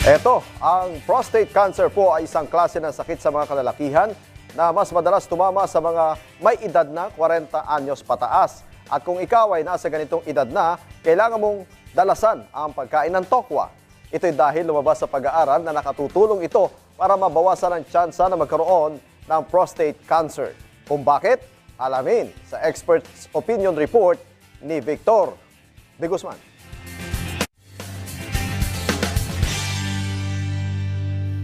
Eto, ang prostate cancer po ay isang klase ng sakit sa mga kalalakihan na mas madalas tumama sa mga may edad na 40 anyos pataas. At kung ikaw ay nasa ganitong edad na, kailangan mong dalasan ang pagkain ng tokwa. Ito'y dahil lumabas sa pag-aaral na nakatutulong ito para mabawasan ang tsansa na magkaroon ng prostate cancer. Kung bakit? Alamin sa Expert's Opinion Report ni Victor de Guzman.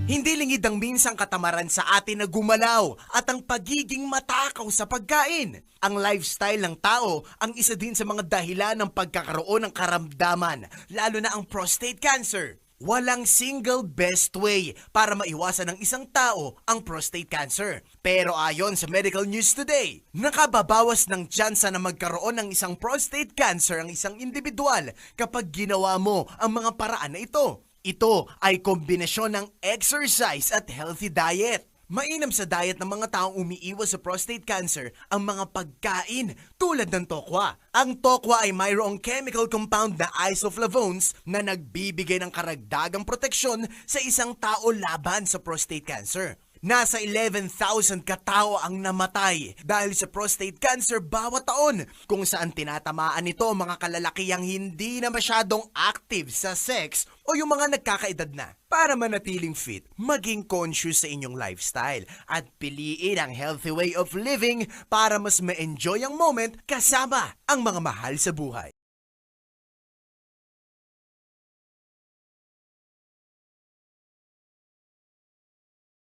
Hindi lingid ang minsang katamaran sa atin na gumalaw at ang pagiging matakaw sa pagkain. Ang lifestyle ng tao ang isa din sa mga dahilan ng pagkakaroon ng karamdaman, lalo na ang prostate cancer. Walang single best way para maiwasan ng isang tao ang prostate cancer. Pero ayon sa Medical News Today, nakababawas ng tsansa na magkaroon ng isang prostate cancer ang isang individual kapag ginawa mo ang mga paraan na ito. Ito ay kombinasyon ng exercise at healthy diet. Mainam sa diet ng mga taong umiiwas sa prostate cancer ang mga pagkain tulad ng tokwa. Ang tokwa ay mayroong chemical compound na isoflavones na nagbibigay ng karagdagang proteksyon sa isang tao laban sa prostate cancer. Nasa 11,000 katao ang namatay dahil sa prostate cancer bawat taon kung saan tinatamaan nito mga kalalakihang hindi na masyadong active sa sex o yung mga nagkakaedad na. Para manatiling fit, maging conscious sa inyong lifestyle at piliin ang healthy way of living para mas ma-enjoy ang moment kasama ang mga mahal sa buhay.